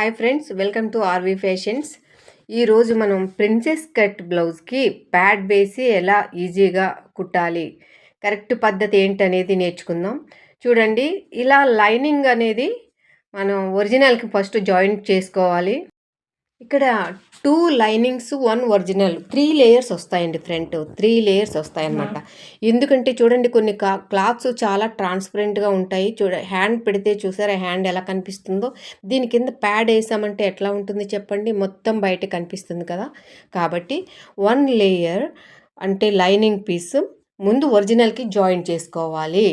Hi friends welcome to RV fashions ఈరోజు మనం princess cut బ్లౌజ్కి ప్యాడ్ వేసి ఎలా ఈజీగా కుట్టాలి కరెక్ట్ పద్ధతి ఏంటనేది నేర్చుకుందాం. చూడండి ఇలా లైనింగ్ అనేది మనం ఒరిజినల్కి ఫస్ట్ జాయింట్ చేసుకోవాలి. ఇక్కడ two linings one original three layers వస్తాయండి ఫ్రంట్ త్రీ లేయర్స్ వస్తాయన్నమాట. ఎందుకంటే చూడండి కొన్ని క్లాత్స్ చాలా ట్రాన్స్పరెంట్గా ఉంటాయి. చూడ హ్యాండ్ పెడితే చూసారా హ్యాండ్ ఎలా కనిపిస్తుందో? దీని కింద ప్యాడ్ వేసామంటే ఎట్లా ఉంటుంది చెప్పండి? మొత్తం బయట కనిపిస్తుంది కదా. కాబట్టి వన్ లేయర్ అంటే లైనింగ్ పీస్ ముందు ఒరిజినల్కి జాయిన్ చేసుకోవాలి.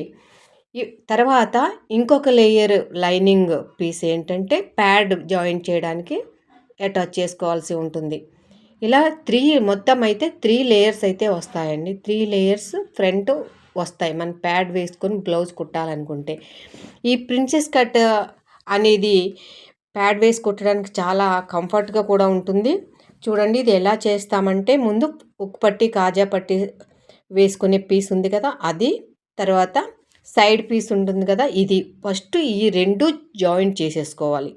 తర్వాత ఇంకొక లేయర్ లైనింగ్ పీస్ ఏంటంటే ప్యాడ్ జాయిన్ చేయడానికి అటాచ్ చేసుకోవాల్సి ఉంటుంది. ఇలా త్రీ మొత్తం అయితే త్రీ లేయర్స్ అయితే వస్తాయండి. త్రీ లేయర్స్ ఫ్రంట్ వస్తాయి. మన ప్యాడ్ వేసుకొని బ్లౌజ్ కుట్టాలనుకుంటే. ఈ ప్రిన్సెస్ కట్ అనేది ప్యాడ్ వేసి కుట్టడానికి చాలా కంఫర్ట్గా కూడా ఉంటుంది. చూడండి ఇది ఎలా చేస్తామంటే ముందు ఉక్కు పట్టి కాజా పట్టి వేసుకునే పీస్ ఉంది కదా అది. తర్వాత సైడ్ పీస్ ఉంటుంది కదా ఇది. ఫస్ట్ ఈ రెండు జాయింట్ చేసేసుకోవాలి.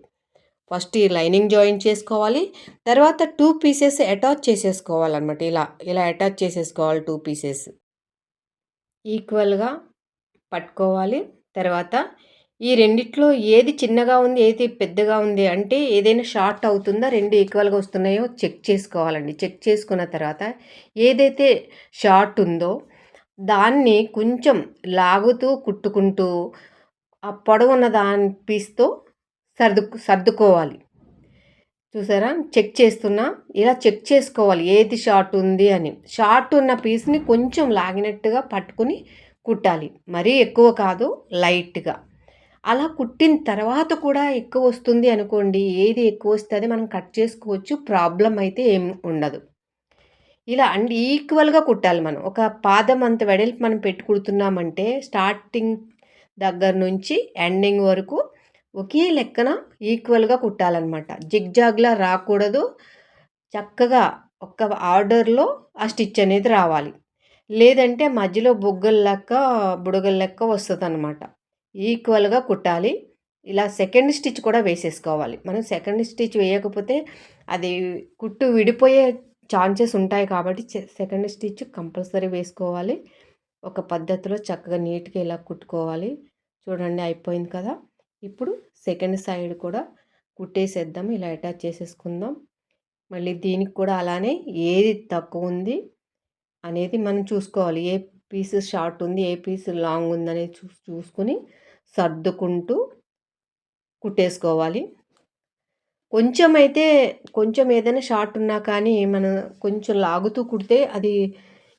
ఫస్ట్ ఈ లైనింగ్ జాయిన్ చేసుకోవాలి. తర్వాత టూ పీసెస్ అటాచ్ చేసేసుకోవాలన్నమాట. ఇలా ఇలా అటాచ్ చేసేసుకోవాలి టూ పీసెస్. ఈక్వల్గా పట్టుకోవాలి. తర్వాత ఈ రెండిట్లో ఏది చిన్నగా ఉంది ఏది పెద్దగా ఉంది అంటే ఏదైనా షార్ట్ అవుతుందా రెండు ఈక్వల్గా వస్తున్నాయో చెక్ చేసుకోవాలండి. చెక్ చేసుకున్న తర్వాత ఏదైతే షార్ట్ ఉందో దాన్ని కొంచెం లాగుతూ కుట్టుకుంటూ ఆ పొడవున్న దాని పీస్తో సర్దు సర్దుకోవాలి. చూసారా? చెక్ చేస్తున్నా. ఇలా చెక్ చేసుకోవాలి. ఏది షార్ట్ ఉంది అని. షార్ట్ ఉన్న పీస్ని కొంచెం లాగినట్టుగా పట్టుకుని కుట్టాలి. మరీ ఎక్కువ కాదు లైట్గా. అలా కుట్టిన తర్వాత కూడా ఎక్కువ వస్తుంది అనుకోండి. ఏది ఎక్కువ వస్తుంది మనం కట్ చేసుకోవచ్చు. ప్రాబ్లం అయితే ఏం ఉండదు. ఇలా అండ్ ఈక్వల్గా కుట్టాలి మనం. ఒక పాదం అంత వెడల్పు మనం పెట్టుకుడుతున్నామంటే స్టార్టింగ్ దగ్గర నుంచి ఎండింగ్ వరకు ఒకే లెక్కన ఈక్వల్గా కుట్టాలన్నమాట. జిగ్జాగ్లా రాకూడదు. చక్కగా ఒక్క ఆర్డర్లో ఆ స్టిచ్ అనేది రావాలి. లేదంటే మధ్యలో బొగ్గల లెక్క బుడగల లెక్క వస్తుంది అనమాట ఈక్వల్గా కుట్టాలి. ఇలా సెకండ్ స్టిచ్ కూడా వేసేసుకోవాలి. మనం సెకండ్ స్టిచ్ వేయకపోతే అది కుట్టు విడిపోయే ఛాన్సెస్ ఉంటాయి కాబట్టి సెకండ్ స్టిచ్ కంపల్సరీ వేసుకోవాలి. ఒక పద్ధతిలో చక్కగా నీట్గా ఇలా కుట్టుకోవాలి. చూడండి అయిపోయింది కదా. ఇప్పుడు సెకండ్ సైడ్ కూడా కుట్టేసేద్దాం ఇలా అటాచ్ చేసేసుకుందాం. మళ్ళీ దీనికి కూడా అలానే ఏది తక్కువ ఉంది అనేది మనం చూసుకోవాలి. ఏ పీస్ షార్ట్ ఉంది ఏ పీస్ లాంగ్ ఉంది అనేది చూ చూసుకుని సర్దుకుంటూ కుట్టేసుకోవాలి. కొంచెం అయితే కొంచెం ఏదైనా షార్ట్ ఉన్నా కానీ మనం కొంచెం లాగుతూ కుడితే అది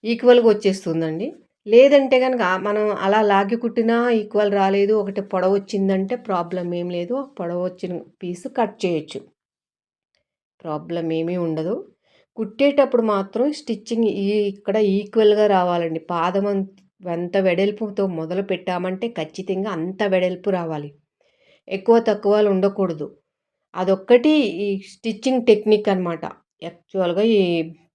ఈక్వల్గా వచ్చేస్తుందండి. లేదంటే కనుక మనం అలా లాగి కుట్టినా ఈక్వల్ రాలేదు ఒకటి పొడవ వచ్చిందంటే ప్రాబ్లం ఏం లేదు పొడవ వచ్చిన పీసు కట్ చేయొచ్చు. ప్రాబ్లం ఏమీ ఉండదు. కుట్టేటప్పుడు మాత్రం స్టిచ్చింగ్ ఈ ఇక్కడ ఈక్వల్గా రావాలండి. పాదం ఎంత వెడల్పుతో మొదలు పెట్టామంటే ఖచ్చితంగా అంత వెడల్పు రావాలి. ఎక్కువ తక్కువలు ఉండకూడదు. అదొక్కటి ఈ స్టిచ్చింగ్ టెక్నిక్ అనమాట యాక్చువల్గా ఈ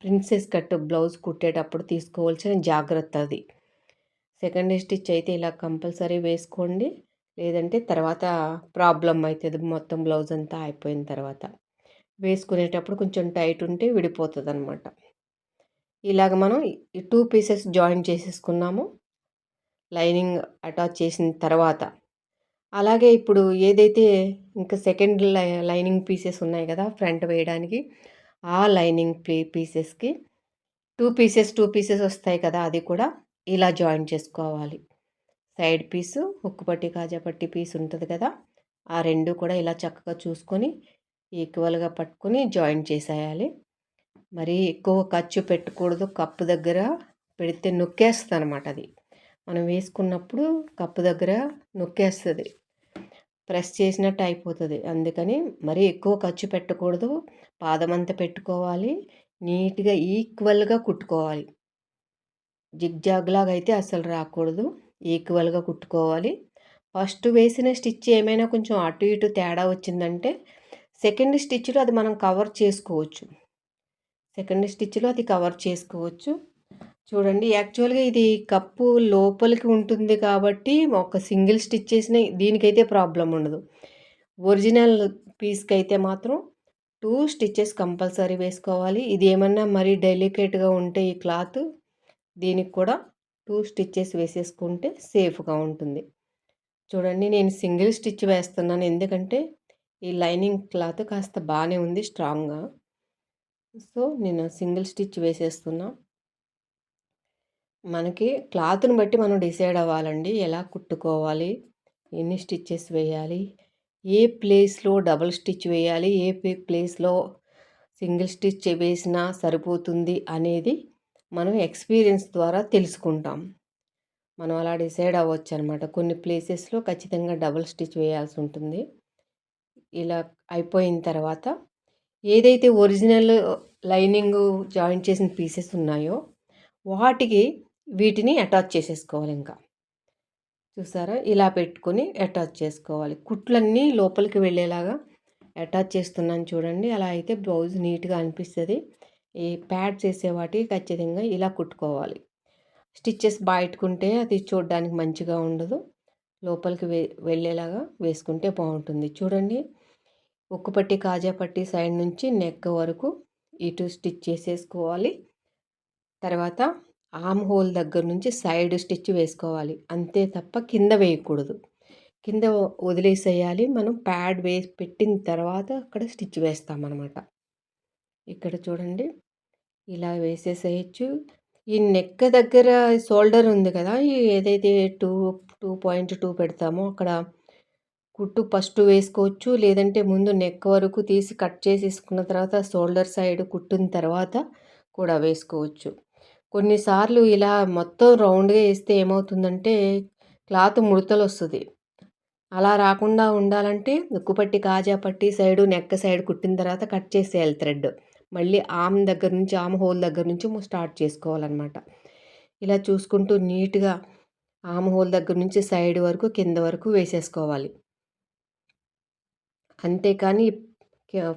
ప్రిన్సెస్ కట్ బ్లౌజ్ కుట్టేటప్పుడు తీసుకోవాల్సిన జాగ్రత్త అది. సెకండ్ స్టిచ్ అయితే ఇలా కంపల్సరీ వేసుకోండి. లేదంటే తర్వాత ప్రాబ్లం అవుతుంది మొత్తం బ్లౌజ్ అంతా అయిపోయిన తర్వాత. వేసుకునేటప్పుడు కొంచెం టైట్ ఉంటే విడిపోతుంది అనమాట ఇలాగ మనం ఈ టూ పీసెస్ జాయిన్ చేసేసుకున్నాము. లైనింగ్ అటాచ్ చేసిన తర్వాత. అలాగే ఇప్పుడు ఏదైతే ఇంకా సెకండ్ లైనింగ్ పీసెస్ ఉన్నాయి కదా ఫ్రంట్ వేయడానికి ఆ లైనింగ్ పీసెస్కి టూ పీసెస్ టూ పీసెస్ వస్తాయి కదా అది కూడా ఇలా జాయిన్ చేసుకోవాలి. సైడ్ పీసు ఉక్కుపట్టి కాజాపట్టి పీస్ ఉంటుంది కదా ఆ రెండు కూడా ఇలా చక్కగా చూసుకొని ఈక్వల్గా పట్టుకొని జాయిన్ చేసేయాలి. మరి ఎక్కువ ఖర్చు పెట్టకూడదు. కప్పు దగ్గర పెడితే నొక్కేస్తుంది అనమాట అది. మనం వేసుకున్నప్పుడు కప్పు దగ్గర నొక్కేస్తుంది. ప్రెస్ చేసినట్టు అయిపోతుంది. అందుకని మరీ ఎక్కువ ఖర్చు పెట్టకూడదు. పాదమంతా పెట్టుకోవాలి. నీట్గా ఈక్వల్గా కుట్టుకోవాలి. జిగ్జాగ్ లాగా అయితే అసలు రాకూడదు. ఈక్వల్గా కుట్టుకోవాలి. ఫస్ట్ వేసిన స్టిచ్ ఏమైనా కొంచెం అటు ఇటు తేడా వచ్చిందంటే సెకండ్ స్టిచ్లో అది మనం కవర్ చేసుకోవచ్చు. సెకండ్ స్టిచ్లో అది కవర్ చేసుకోవచ్చు. చూడండి యాక్చువల్గా ఇది కప్పు లోపలికి ఉంటుంది కాబట్టి ఒక సింగిల్ స్టిచ్ చేసిన దీనికైతే ప్రాబ్లం ఉండదు. ఒరిజినల్ పీస్కి అయితే మాత్రం టూ స్టిచ్చెస్ కంపల్సరీ వేసుకోవాలి. ఇది ఏమన్నా మరీ డెలికేట్గా ఉంటే ఈ క్లాత్ దీనికి కూడా టూ స్టిచ్చెస్ వేసేసుకుంటే సేఫ్గా ఉంటుంది. చూడండి నేను సింగిల్ స్టిచ్ వేస్తున్నాను. ఎందుకంటే ఈ లైనింగ్ క్లాత్ కాస్త బాగానే ఉంది స్ట్రాంగ్గా. సో నేను సింగిల్ స్టిచ్ వేసేస్తున్నా. మనకి క్లాత్ని బట్టి మనం డిసైడ్ అవ్వాలండి. ఎలా కుట్టుకోవాలి ఎన్ని స్టిచ్చెస్ వేయాలి ఏ ప్లేస్లో డబుల్ స్టిచ్ వేయాలి ఏ ప్లేస్లో సింగిల్ స్టిచ్ వేసినా సరిపోతుంది అనేది మనం ఎక్స్పీరియన్స్ ద్వారా తెలుసుకుంటాం. మనం అలా డిసైడ్ అవ్వచ్చు అనమాట కొన్ని ప్లేసెస్లో ఖచ్చితంగా డబుల్ స్టిచ్ వేయాల్సి ఉంటుంది. ఇలా అయిపోయిన తర్వాత ఏదైతే ఒరిజినల్ లైనింగ్ జాయిన్ చేసిన పీసెస్ ఉన్నాయో వాటికి వీటిని అటాచ్ చేసేసుకోవాలి ఇంకా. చూసారా? ఇలా పెట్టుకొని అటాచ్ చేసుకోవాలి. కుట్లన్నీ లోపలికి వెళ్ళేలాగా అటాచ్ చేస్తున్నాను చూడండి. అలా అయితే బ్లౌజ్ నీట్గా అనిపిస్తుంది. ఈ ప్యాడ్ చేసే వాటికి ఖచ్చితంగా ఇలా కుట్టుకోవాలి. స్టిచ్చెస్ బయటకుంటే అది చూడడానికి మంచిగా ఉండదు. లోపలికి వే వెళ్ళేలాగా వేసుకుంటే బాగుంటుంది. చూడండి ఉక్కు పట్టి కాజా పట్టి సైడ్ నుంచి నెక్ వరకు ఇటు స్టిచ్ చేసేసుకోవాలి. తర్వాత ఆమ్ హోల్ దగ్గర నుంచి సైడ్ స్టిచ్ వేసుకోవాలి. అంతే తప్ప కింద వేయకూడదు. కింద వదిలేసేయాలి. మనం ప్యాడ్ వేసి పెట్టిన తర్వాత అక్కడ స్టిచ్ వేస్తామన్నమాట. ఇక్కడ చూడండి. ఇలా వేసేసేయచ్చు. ఈ నెక్ దగ్గర షోల్డర్ ఉంది కదా ఏదైతే టూ టూ పాయింట్ టూ పెడతామో అక్కడ కుట్టు ఫస్ట్ వేసుకోవచ్చు. లేదంటే ముందు నెక్ వరకు తీసి కట్ చేసేసుకున్న తర్వాత షోల్డర్ సైడ్ కుట్టిన తర్వాత కూడా వేసుకోవచ్చు. కొన్నిసార్లు ఇలా మొత్తం రౌండ్గా వేస్తే ఏమవుతుందంటే క్లాత్ ముడతలు వస్తుంది అలా రాకుండా ఉండాలంటే ఉక్కుపట్టి కాజా పట్టి సైడు నెక్క సైడ్ కుట్టిన తర్వాత కట్ చేసేయాలి థ్రెడ్. మళ్ళీ ఆమ్ దగ్గర నుంచి ఆమ్ హోల్ దగ్గర నుంచి స్టార్ట్ చేసుకోవాలన్నమాట. ఇలా చూసుకుంటూ నీట్గా ఆమ్ హోల్ దగ్గర నుంచి సైడ్ వరకు కింద వరకు వేసేసుకోవాలి. అంతేకాని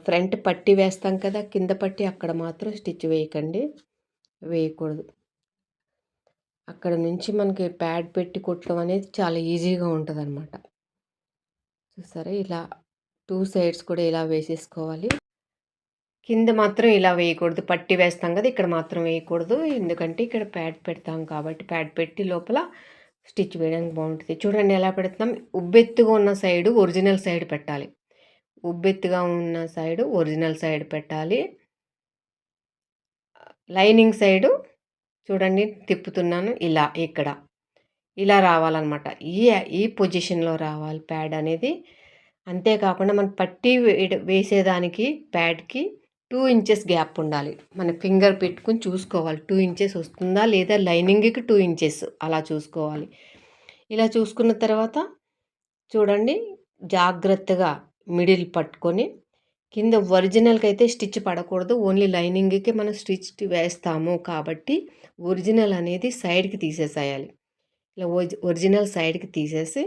ఫ్రంట్ పట్టి వేస్తాం కదా కింద పట్టి అక్కడ మాత్రం స్టిచ్ వేయకండి. వేయకూడదు. అక్కడ నుంచి మనకి ప్యాడ్ పెట్టి కుట్టడం అనేది చాలా ఈజీగా ఉంటుంది అనమాట చూసారా? ఇలా టూ సైడ్స్ కూడా ఇలా వేసేసుకోవాలి. కింద మాత్రం ఇలా వేయకూడదు. పట్టి వేస్తాం కదా ఇక్కడ మాత్రం వేయకూడదు. ఎందుకంటే ఇక్కడ ప్యాడ్ పెడతాం కాబట్టి ప్యాడ్ పెట్టి లోపల స్టిచ్ వేయడానికి బాగుంటుంది. చూడండి ఎలా పెడుతున్నాం. ఉబ్బెత్తుగా ఉన్న సైడు ఒరిజినల్ సైడ్ పెట్టాలి. ఉబ్బెత్తుగా ఉన్న సైడు ఒరిజినల్ సైడ్ పెట్టాలి. లైనింగ్ సైడు చూడండి తిప్పుతున్నాను ఇలా ఇక్కడ. ఇలా రావాలన్నమాట. ఈ ఈ పొజిషన్లో రావాలి ప్యాడ్ అనేది. అంతేకాకుండా మనం పట్టి వేసేదానికి ప్యాడ్కి టూ ఇంచెస్ గ్యాప్ ఉండాలి. మన ఫింగర్ పెట్టుకుని చూసుకోవాలి. టూ ఇంచెస్ వస్తుందా లేదా లైనింగ్కి టూ ఇంచెస్ అలా చూసుకోవాలి. ఇలా చూసుకున్న తర్వాత చూడండి జాగ్రత్తగా మిడిల్ పట్టుకొని కింద ఒరిజినల్కి అయితే స్టిచ్ పడకూడదు. ఓన్లీ లైనింగ్కి మనం స్టిచ్ వేస్తాము కాబట్టి ఒరిజినల్ అనేది సైడ్కి తీసేసేయాలి. ఇలా ఒరిజినల్ సైడ్కి తీసేసి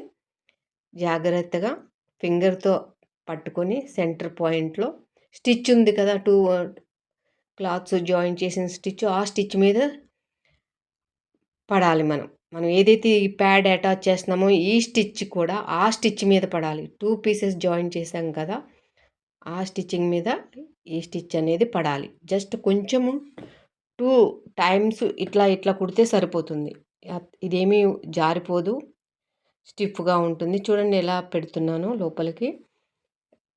జాగ్రత్తగా ఫింగర్తో పట్టుకొని సెంటర్ పాయింట్లో స్టిచ్ ఉంది కదా టూ క్లాత్స్ జాయిన్ చేసిన స్టిచ్ ఆ స్టిచ్ మీద పడాలి మనం. మనం ఏదైతే ఈ ప్యాడ్ అటాచ్ చేస్తున్నామో ఈ స్టిచ్ కూడా ఆ స్టిచ్ మీద పడాలి. టూ పీసెస్ జాయిన్ చేసాం కదా ఆ స్టిచ్చింగ్ మీద ఈ స్టిచ్ అనేది పడాలి. జస్ట్ కొంచెము టూ టైమ్స్ ఇట్లా ఇట్లా కుడితే సరిపోతుంది. ఇదేమీ జారిపోదు. స్టిఫ్గా ఉంటుంది. చూడండి ఎలా పెడుతున్నాను లోపలికి.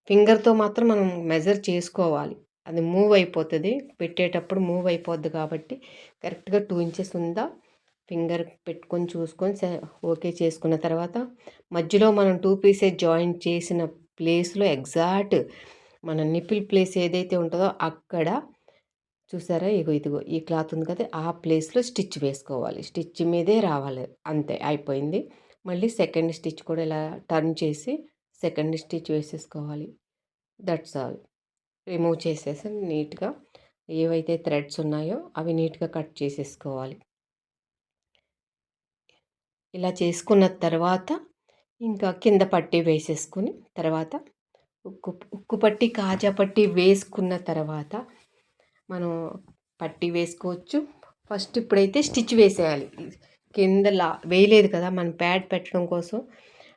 ఫింగర్తో మాత్రం మనం మెజర్ చేసుకోవాలి. అది మూవ్ అయిపోతుంది. పెట్టేటప్పుడు మూవ్ అయిపోద్ది కాబట్టి కరెక్ట్గా టూ ఇంచెస్ ఉందా ఫింగర్ పెట్టుకొని చూసుకొని ఓకే చేసుకున్న తర్వాత మధ్యలో మనం టూ పీసెస్ జాయింట్ చేసిన ప్లేస్లో ఎగ్జాక్ట్ మన నిపిల్ ప్లేస్ ఏదైతే ఉంటుందో అక్కడ చూసారా? ఇగో ఇదిగో ఈ క్లాత్ ఉంది కదా ఆ ప్లేస్లో స్టిచ్ వేసుకోవాలి. స్టిచ్ మీదే రావాలి. అంతే అయిపోయింది. మళ్ళీ సెకండ్ స్టిచ్ కూడా ఇలా టర్న్ చేసి సెకండ్ స్టిచ్ వేసేసుకోవాలి. That's all. రిమూవ్ చేసేసి నీట్గా ఏవైతే థ్రెడ్స్ ఉన్నాయో అవి నీట్గా కట్ చేసేసుకోవాలి. ఇలా చేసుకున్న తర్వాత ఇంకా కింద పట్టి వేసేసుకుని తర్వాత ఉక్కు ఉక్కు పట్టి కాజా పట్టి వేసుకున్న తర్వాత మనం పట్టి వేసుకోవచ్చు. ఫస్ట్ ఇప్పుడైతే స్టిచ్ వేసేయాలి. కింద లా వేయలేదు కదా! మనం ప్యాడ్ పెట్టడం కోసం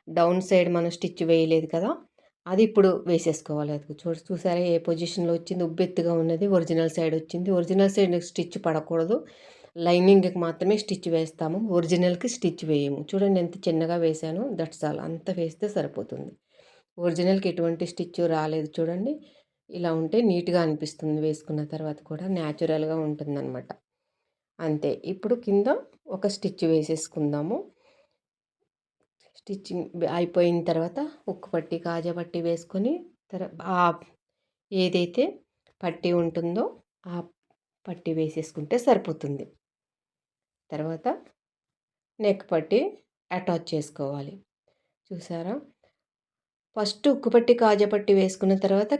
డౌన్ సైడ్ మనం స్టిచ్ వేయలేదు కదా అది ఇప్పుడు వేసేసుకోవాలి. అది చూ చూసారా? ఏ పొజిషన్లో వచ్చింది? ఉబ్బెత్తుగా ఉన్నది. ఒరిజినల్ సైడ్ వచ్చింది. ఒరిజినల్ సైడ్ స్టిచ్ పడకూడదు. లైనింగ్కి మాత్రమే స్టిచ్ వేస్తాము. ఒరిజినల్కి స్టిచ్ వేయము. చూడండి ఎంత చిన్నగా వేసాను దట్స్ ఆల్. అంత వేస్తే సరిపోతుంది. ఒరిజినల్కి ఎటువంటి స్టిచ్ రాలేదు చూడండి. ఇలా ఉంటే నీట్గా అనిపిస్తుంది వేసుకున్న తర్వాత కూడా. న్యాచురల్గా ఉంటుందన్నమాట. అంతే. ఇప్పుడు కింద ఒక స్టిచ్ వేసేసుకుందాము. స్టిచ్చింగ్ అయిపోయిన తర్వాత ఉక్కు పట్టి కాజా పట్టి వేసుకొని ఆ ఏదైతే పట్టి ఉంటుందో ఆ పట్టి వేసేసుకుంటే సరిపోతుంది. తర్వాత నెక్ పట్టి అటాచ్ చేసుకోవాలి. చూసారా? ఫస్ట్ ఉక్కు పట్టి కాజా పట్టి వేసుకున్న తర్వాత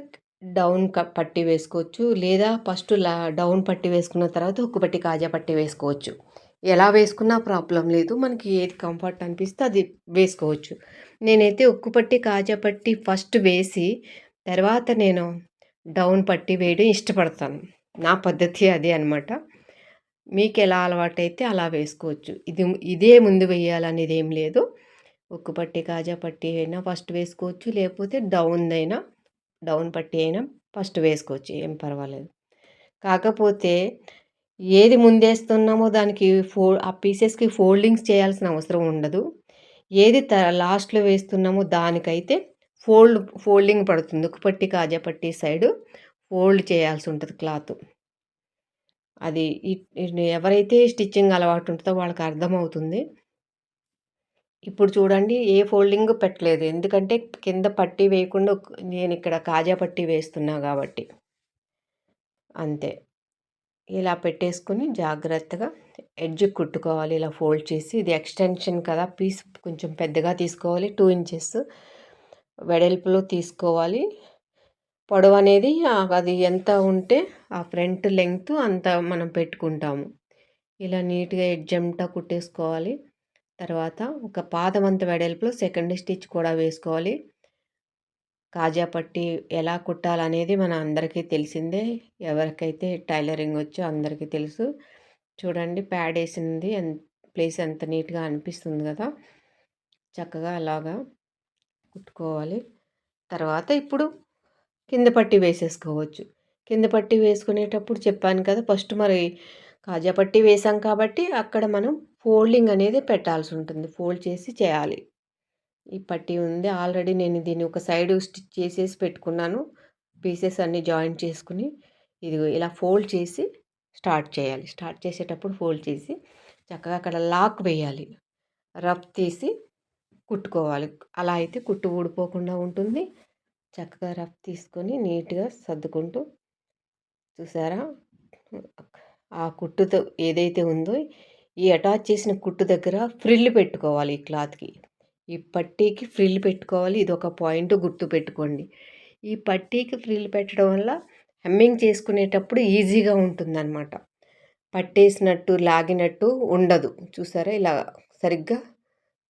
డౌన్ పట్టి వేసుకోవచ్చు. లేదా ఫస్ట్ లా డౌన్ పట్టి వేసుకున్న తర్వాత ఉక్కు పట్టి కాజా పట్టి వేసుకోవచ్చు. ఎలా వేసుకున్నా ప్రాబ్లం లేదు. మనకి ఏది కంఫర్ట్ అనిపిస్తే అది వేసుకోవచ్చు. నేనైతే ఉక్కు పట్టి కాజా పట్టి ఫస్ట్ వేసి తర్వాత నేను డౌన్ పట్టి వేయడం ఇష్టపడతాను. నా పద్ధతి అదే అనమాట మీకు ఎలా అలవాటైతే అలా వేసుకోవచ్చు. ఇది ఇదే ముందు వేయాలనేది ఏం లేదు. ఉక్కు పట్టి కాజా పట్టి అయినా ఫస్ట్ వేసుకోవచ్చు. లేకపోతే డౌన్ అయినా డౌన్ పట్టి అయినా ఫస్ట్ వేసుకోవచ్చు. ఏం పర్వాలేదు. కాకపోతే ఏది ముందేస్తున్నామో దానికి ఫో ఆ పీసెస్కి ఫోల్డింగ్స్ చేయాల్సిన అవసరం ఉండదు. ఏది త లాస్ట్లో వేస్తున్నామో దానికైతే ఫోల్డ్ ఫోల్డింగ్ పడుతుంది. ఉక్కుపట్టి కాజాపట్టి సైడు ఫోల్డ్ చేయాల్సి ఉంటుంది క్లాత్ అది ఎవరైతే స్టిచ్చింగ్ అలవాటు ఉంటుందో వాళ్ళకి అర్థమవుతుంది. ఇప్పుడు చూడండి ఏ ఫోల్డింగ్ పెట్టలేదు. ఎందుకంటే కింద పట్టి వేయకుండా నేను ఇక్కడ కాజా పట్టి వేస్తున్నా కాబట్టి. అంతే. ఇలా పెట్టేసుకుని జాగ్రత్తగా ఎడ్జ్ కుట్టుకోవాలి ఇలా ఫోల్డ్ చేసి. ఇది ఎక్స్టెన్షన్ కదా పీస్ కొంచెం పెద్దగా తీసుకోవాలి టూ ఇంచెస్ వెడల్పులో తీసుకోవాలి. పొడవు అనేది అది ఎంత ఉంటే ఆ ఫ్రంట్ లెంగ్త్ అంత మనం పెట్టుకుంటాము. ఇలా నీట్గా ఎడ్జ్ కుట్టేసుకోవాలి. తర్వాత ఒక పాదమంత వెడల్పులో సెకండ్ స్టిచ్ కూడా వేసుకోవాలి. కాజా పట్టి ఎలా కుట్టాలనేది మన అందరికీ తెలిసిందే. ఎవరికైతే టైలరింగ్ వచ్చో అందరికీ తెలుసు. చూడండి ప్యాడ్ వేసింది ప్లేస్ ఎంత నీట్గా అనిపిస్తుంది కదా. చక్కగా అలాగా కుట్టుకోవాలి. తర్వాత ఇప్పుడు కింద పట్టి వేసేసుకోవచ్చు. కింద పట్టి వేసుకునేటప్పుడు చెప్పాను కదా ఫస్ట్ మరి కాజా పట్టి వేసాం కాబట్టి అక్కడ మనం ఫోల్డింగ్ అనేది పెట్టాల్సి ఉంటుంది. ఫోల్డ్ చేసి చేయాలి. ఈ పట్టీ ఉంది. ఆల్రెడీ నేను దీన్ని ఒక సైడ్ స్టిచ్ చేసేసి పెట్టుకున్నాను. పీసెస్ అన్నీ జాయిన్ చేసుకుని ఇది ఇలా ఫోల్డ్ చేసి స్టార్ట్ చేయాలి. స్టార్ట్ చేసేటప్పుడు ఫోల్డ్ చేసి చక్కగా అక్కడ లాక్ వేయాలి. రఫ్ తీసి కుట్టుకోవాలి. అలా అయితే కుట్టు ఊడిపోకుండా ఉంటుంది. చక్కగా రఫ్ తీసుకొని నీట్గా సర్దుకుంటూ చూసారా? ఆ కుట్టుతో ఏదైతే ఉందో ఈ అటాచ్ చేసిన కుట్టు దగ్గర ఫ్రిల్ పెట్టుకోవాలి ఈ క్లాత్కి. ఈ పట్టీకి ఫ్రిల్ పెట్టుకోవాలి. ఇది ఒక పాయింట్ గుర్తు పెట్టుకోండి ఈ పట్టీకి ఫ్రిల్ పెట్టడం వల్ల హెమ్మింగ్ చేసుకునేటప్పుడు ఈజీగా ఉంటుందన్నమాట. పట్టేసినట్టు లాగినట్టు ఉండదు. చూసారా? ఇలా సరిగ్గా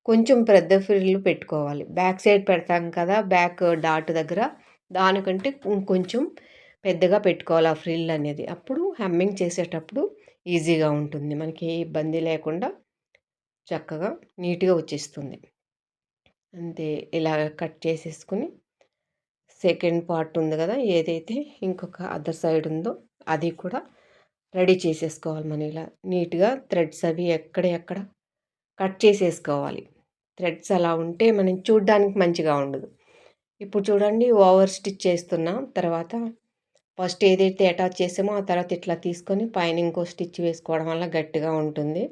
కొంచెం పెద్ద ఫ్రిల్ పెట్టుకోవాలి. బ్యాక్ సైడ్ పెడతాం కదా? బ్యాక్ డాట్ దగ్గర దానికంటే కొంచెం పెద్దగా పెట్టుకోవాలి ఆ ఫ్రిల్ అనేది. అప్పుడు హెమ్మింగ్ చేసేటప్పుడు ఈజీగా ఉంటుంది. మనకి ఏ ఇబ్బంది లేకుండా చక్కగా నీట్గా వచ్చేస్తుంది. అంతే ఇలా కట్ చేసేసుకుని సెకండ్ పార్ట్ ఉంది కదా ఏదైతే ఇంకొక అదర్ సైడ్ ఉందో అది కూడా రెడీ చేసేసుకోవాలి మనం ఇలా నీట్గా థ్రెడ్స్ అవి ఎక్కడ ఎక్కడ కట్ చేసేసుకోవాలి. థ్రెడ్స్ అలా ఉంటే మనం చూడ్డానికి మంచిగా ఉండదు. ఇప్పుడు చూడండి ఓవర్ స్టిచ్ చేస్తున్నాం తర్వాత ఫస్ట్ ఏదైతే అటాచ్ చేసామో ఆ తర్వాత ఇట్లా తీసుకొని పైన ఇంకో స్టిచ్ వేసుకోవడం వల్ల గట్టిగా ఉంటుంది.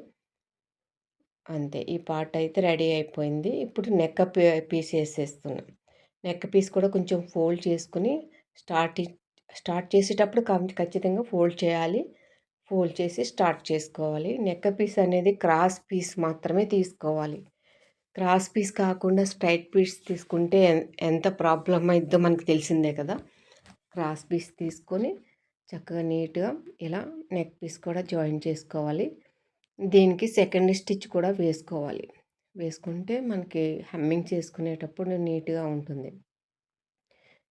అంతే. ఈ పార్ట్ అయితే రెడీ అయిపోయింది. ఇప్పుడు నెక్క పీస్ వేసేస్తున్నాం. నెక్ పీస్ కూడా కొంచెం ఫోల్డ్ చేసుకుని స్టార్ట్ స్టార్ట్ చేసేటప్పుడు ఖచ్చితంగా ఫోల్డ్ చేయాలి. ఫోల్డ్ చేసి స్టార్ట్ చేసుకోవాలి. నెక్క పీస్ అనేది క్రాస్ పీస్ మాత్రమే తీసుకోవాలి. క్రాస్ పీస్ కాకుండా స్ట్రైట్ పీస్ తీసుకుంటే ఎంత ప్రాబ్లం అయిద్దో మనకు తెలిసిందే కదా. క్రాస్ పీస్ తీసుకొని చక్కగా నీట్గా ఇలా నెక్ పీస్ కూడా జాయిన్ చేసుకోవాలి. దీనికి సెకండ్ స్టిచ్ కూడా వేసుకోవాలి. వేసుకుంటే మనకి హమ్మింగ్ చేసుకునేటప్పుడు నీట్గా ఉంటుంది.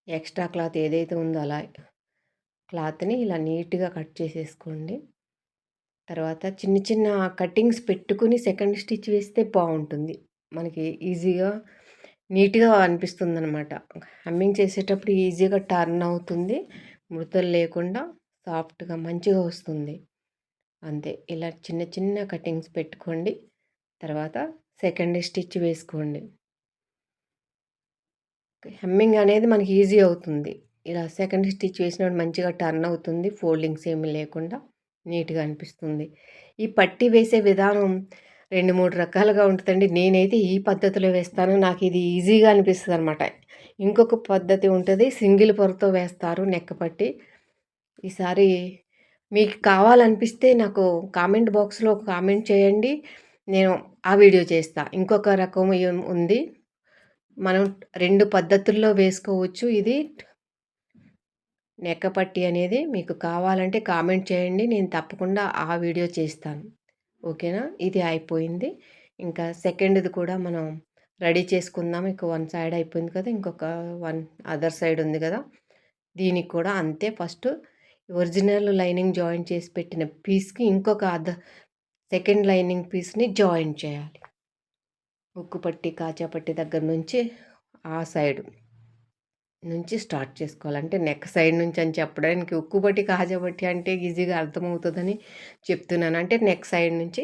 ఎక్స్ట్రా క్లాత్ ఏదైతే ఉందో అలా క్లాత్ని ఇలా నీట్గా కట్ చేసేసుకోండి. తర్వాత చిన్న చిన్న కటింగ్స్ పెట్టుకుని సెకండ్ స్టిచ్ వేస్తే బాగుంటుంది. మనకి ఈజీగా నీట్‌గా అనిపిస్తుంది అనమాట హమ్మింగ్ చేసేటప్పుడు ఈజీగా టర్న్ అవుతుంది. మృతలు లేకుండా సాఫ్ట్‌గా మంచిగా వస్తుంది. అంతే. ఇలా చిన్న చిన్న కటింగ్స్ పెట్టుకోండి. తర్వాత సెకండ్ స్టిచ్ వేసుకోండి. హెమ్మింగ్ అనేది మనకి ఈజీ అవుతుంది. ఇలా సెకండ్ స్టిచ్ వేసినప్పుడు మంచిగా టర్న్ అవుతుంది. ఫోల్డింగ్స్ ఏమి లేకుండా నీట్‌గా అనిపిస్తుంది. ఈ పట్టి వేసే విధానం 2, 3 రకాలుగా ఉంటుందండి నేనైతే ఈ పద్ధతిలో వేస్తాను. నాకు ఇది ఈజీగా అనిపిస్తుంది అనమాట ఇంకొక పద్ధతి ఉంటుంది సింగిల్ పొరతో వేస్తారు నెక్క పట్టి. ఈసారి మీకు కావాలనిపిస్తే నాకు కామెంట్ బాక్స్‌లో కామెంట్ చేయండి. నేను ఆ వీడియో చేస్తా. ఇంకొక రకం ఉంది. మనం రెండు పద్ధతుల్లో వేసుకోవచ్చు. ఇది నెక్కపట్టి అనేది మీకు కావాలంటే కామెంట్ చేయండి. నేను తప్పకుండా ఆ వీడియో చేస్తాను. ఓకేనా? ఇది అయిపోయింది. ఇంకా సెకండ్‌ది కూడా మనం రెడీ చేసుకుందాం. ఇక వన్ సైడ్ అయిపోయింది కదా! ఇంకొక వన్ అదర్ సైడ్ ఉంది కదా! దీనికి కూడా అంతే ఫస్ట్ ఒరిజినల్ లైనింగ్ జాయిన్ చేసి పెట్టిన పీస్‌కి ఇంకొక అద సెకండ్ లైనింగ్ పీస్‌ని జాయిన్ చేయాలి. ఉక్కు పట్టి, కాచాపట్టి దగ్గర నుంచి ఆ సైడ్ నుంచి స్టార్ట్ చేసుకోవాలంటే నెక్ సైడ్ నుంచి అని చెప్పడానికి ఉక్కు పట్టి, అంటే ఈజీగా అర్థమవుతుందని చెప్తున్నాను. అంటే నెక్ సైడ్ నుంచి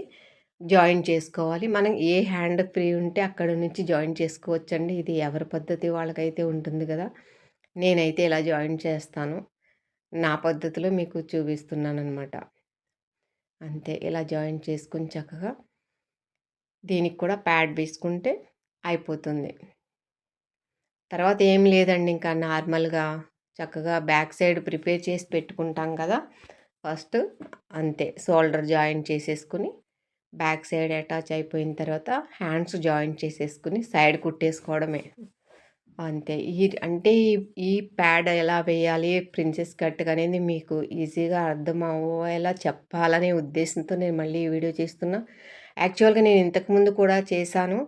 జాయిన్ చేసుకోవాలి. మనం ఏ హ్యాండ్ ఫ్రీ ఉంటే అక్కడ నుంచి జాయిన్ చేసుకోవచ్చండి. ఇది ఎవరి పద్ధతి వాళ్ళకైతే ఉంటుంది కదా! నేనైతే ఇలా జాయిన్ చేస్తాను. నా పద్ధతిలో మీకు చూపిస్తున్నాననమాట. అంతే ఇలా జాయిన్ చేసుకుని చక్కగా దీనికి కూడా ప్యాడ్ వేసుకుంటే అయిపోతుంది. తర్వాత ఏం లేదండి ఇంకా నార్మల్‌గా చక్కగా బ్యాక్ సైడ్ ప్రిపేర్ చేసి పెట్టుకుంటాం కదా! ఫస్ట్ అంతే షోల్డర్ జాయిన్ చేసేసుకొని బ్యాక్ సైడ్ అటాచ్ అయిపోయిన తర్వాత హ్యాండ్స్ జాయిన్ చేసేసుకుని సైడ్ కుట్టేసుకోవడమే. అంతే. ఈ అంటే ఈ ఈ ప్యాడ్ ఎలా వేయాలి ప్రిన్సెస్ కట్ అనేది మీకు ఈజీగా అర్థం అవ్వేలా చెప్పాలనే ఉద్దేశంతో నేను మళ్ళీ ఈ వీడియో చేస్తున్నా. యాక్చువల్‌గా నేను ఇంతకుముందు కూడా చేశాను.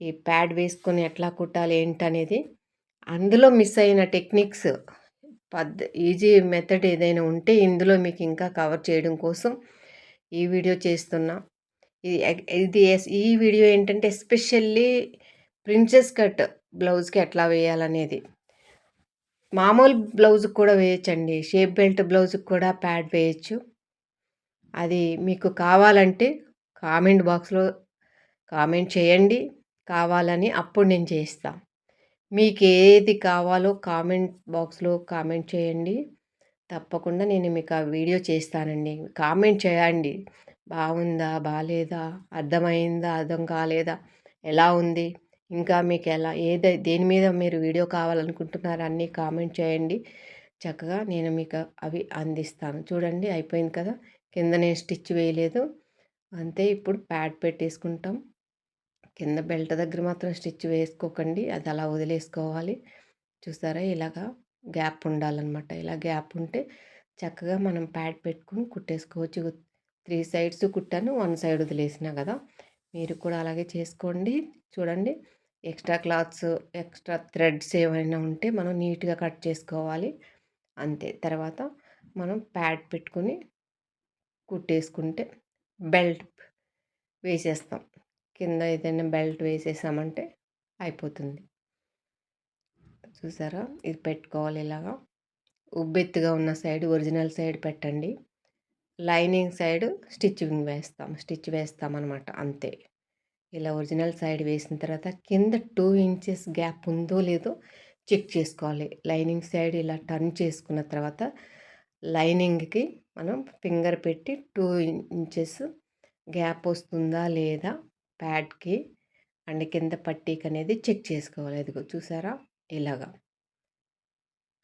ఈ ప్యాడ్ వేసుకొని ఎట్లా కుట్టాలి ఏంటనేది. అందులో మిస్ అయిన టెక్నిక్స్ పద్ ఈజీ మెథడ్ ఏదైనా ఉంటే ఇందులో మీకు ఇంకా కవర్ చేయడం కోసం ఈ వీడియో చేస్తున్నా. ఇది ఇది ఈ వీడియో ఏంటంటే ఎస్పెషల్లీ ప్రిన్సెస్ కట్ బ్లౌజ్‌కి ఎట్లా వేయాలనేది. మామూలు బ్లౌజ్‌కి కూడా వేయచ్చండి షేప్ బెల్ట్ బ్లౌజ్‌కి కూడా ప్యాడ్ వేయచ్చు అది మీకు కావాలంటే కామెంట్ బాక్స్‌లో కామెంట్ చేయండి. కావాలని అప్పుడు నేను చేస్తా. మీకు ఏది కావాలో కామెంట్ బాక్స్‌లో కామెంట్ చేయండి. తప్పకుండా నేను మీకు ఆ వీడియో చేస్తానండి. కామెంట్ చేయండి. బాగుందా? బాగాలేదా అర్థమైందా? అర్థం కాలేదా? ఎలా ఉంది? ఇంకా మీకు ఎలా ఏదై దేని మీద మీరు వీడియో కావాలనుకుంటున్నారో అన్నీ కామెంట్ చేయండి. చక్కగా నేను మీకు అవి అందిస్తాను. చూడండి అయిపోయింది కదా! కింద నేను స్టిచ్ వేయలేదు. అంతే ఇప్పుడు ప్యాడ్ పెట్టేసుకుంటాం. కింద బెల్ట్ దగ్గర మాత్రం స్టిచ్ వేసుకోకండి. అది అలా వదిలేసుకోవాలి. చూసారా ఇలాగా గ్యాప్ ఉండాలన్నమాట ఇలా గ్యాప్ ఉంటే చక్కగా మనం ప్యాడ్ పెట్టుకొని కుట్టేసుకోవచ్చు. త్రీ సైడ్స్ కుట్టాను. వన్ సైడ్ వదిలేసిన కదా! మీరు కూడా అలాగే చేసుకోండి. చూడండి ఎక్స్ట్రా క్లాత్స్, ఎక్స్ట్రా థ్రెడ్స్ ఏమైనా ఉంటే మనం నీట్‌గా కట్ చేసుకోవాలి. అంతే. తర్వాత మనం ప్యాడ్ పెట్టుకొని కుట్టేసుకుంటే బెల్ట్ వేసేస్తాం. కింద ఏదైనా బెల్ట్ వేసేసామంటే అయిపోతుంది. చూసారా? ఇది పెట్టుకోవాలి ఇలాగా. ఉబ్బెత్తుగా ఉన్న సైడ్ ఒరిజినల్ సైడ్ పెట్టండి. లైనింగ్ సైడ్ స్టిచ్చింగ్ వేస్తాం. స్టిచ్ వేస్తామనమాట అంతే. ఇలా ఒరిజినల్ సైడ్ వేసిన తర్వాత కింద టూ ఇంచెస్ గ్యాప్ ఉందో లేదో చెక్ చేసుకోవాలి. లైనింగ్ సైడ్ ఇలా టర్న్ చేసుకున్న తర్వాత లైనింగ్‌కి మనం ఫింగర్ పెట్టి టూ ఇంచెస్ గ్యాప్ వస్తుందా లేదా ప్యాడ్‌కి అండ్ కింద పట్టీకి అనేది చెక్ చేసుకోవాలి. ఇదిగో చూసారా? ఇలాగా.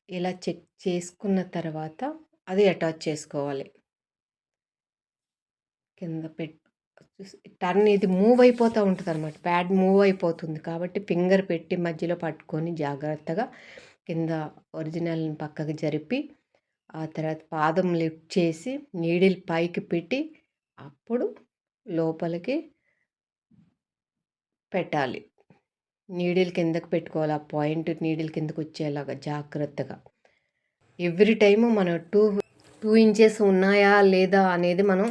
ఇలా చెక్ చేసుకున్న తర్వాత అది అటాచ్ చేసుకోవాలి. కింద పెట్ టర్న్ ఇది మూవ్ అయిపోతూ ఉంటుంది అనమాట ప్యాడ్ మూవ్ అయిపోతుంది. కాబట్టి ఫింగర్ పెట్టి మధ్యలో పట్టుకొని జాగ్రత్తగా కింద ఒరిజినల్‌ని పక్కకు జరిపి, ఆ తర్వాత పాదం లిఫ్ట్ చేసి నీడిల్ పైకి పెట్టి అప్పుడు లోపలికి పెట్టాలి. నీడిల్ కిందకి పెట్టుకోవాలి. ఆ పాయింట్ నీడిల్ కిందకు వచ్చేలాగా జాగ్రత్తగా. ఎవ్రీ టైము మనం 2, 2 ఇంచెస్ ఉన్నాయా లేదా అనేది మనం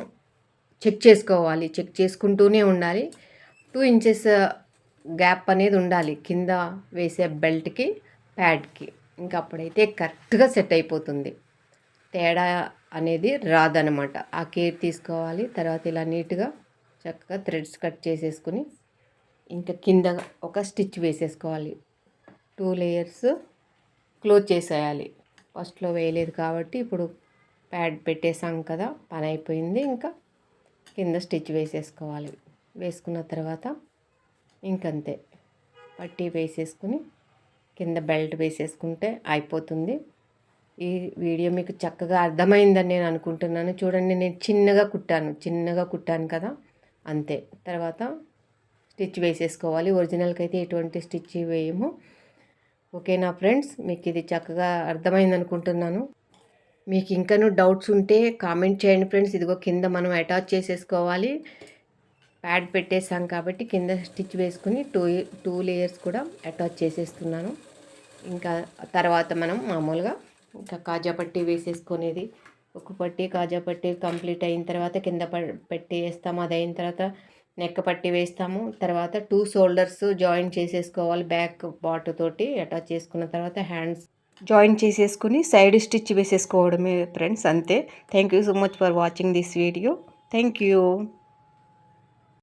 చెక్ చేసుకోవాలి. చెక్ చేసుకుంటూనే ఉండాలి. టూ ఇంచెస్ గ్యాప్ అనేది ఉండాలి. కింద వేసే బెల్ట్కి ప్యాడ్కి. ఇంకా అప్పుడైతే కరెక్ట్గా సెట్ అయిపోతుంది. తేడా అనేది రాదనమాట. ఆ కేర్ తీసుకోవాలి. తర్వాత ఇలా నీట్గా చక్కగా థ్రెడ్స్ కట్ చేసేసుకుని ఇంకా కింద ఒక స్టిచ్ వేసేసుకోవాలి. టూ లేయర్స్ క్లోజ్ చేసేయాలి. ఫస్ట్లో వేయలేదు కాబట్టి ఇప్పుడు ప్యాడ్ పెట్టేసాం కదా పని అయిపోయింది. ఇంకా కింద స్టిచ్ వేసేసుకోవాలి. వేసుకున్న తర్వాత ఇంకంతే. పట్టీ వేసేసుకుని కింద బెల్ట్ వేసేసుకుంటే అయిపోతుంది. ఈ వీడియో మీకు చక్కగా అర్థమైందని నేను అనుకుంటున్నాను. చూడండి నేను చిన్నగా కుట్టాను. చిన్నగా కుట్టాను కదా. అంతే. తర్వాత స్టిచ్ వేసేసుకోవాలి. ఒరిజినల్కి అయితే ఎటువంటి స్టిచ్ వేయము. ఓకేనా ఫ్రెండ్స్? మీకు ఇది చక్కగా అర్థమైంది అనుకుంటున్నాను మీకు ఇంకనూ డౌట్స్ ఉంటే కామెంట్ చేయండి ఫ్రెండ్స్. ఇదిగో కింద మనం అటాచ్ చేసేసుకోవాలి. ప్యాడ్ పెట్టేసాం కాబట్టి కింద స్టిచ్ వేసుకుని టూ టూ లేయర్స్ కూడా అటాచ్ చేసేస్తున్నాను. ఇంకా తర్వాత మనం మామూలుగా ఇంకా కాజా పట్టి వేసేసుకునేది. ఒక పట్టి కాజా పట్టి కంప్లీట్ అయిన తర్వాత కింద పెట్టి వేస్తాము. అది అయిన తర్వాత నెక్క పట్టి వేస్తాము. తర్వాత టూ షోల్డర్స్ జాయిన్ చేసేసుకోవాలి. బ్యాక్ బాటు తోటి అటాచ్ చేసుకున్న తర్వాత హ్యాండ్స్ జాయిన్ చేసేసుకుని సైడ్ స్టిచ్ వేసేసుకోవడమే ఫ్రెండ్స్ అంతే. Thank you so much for watching this video thank you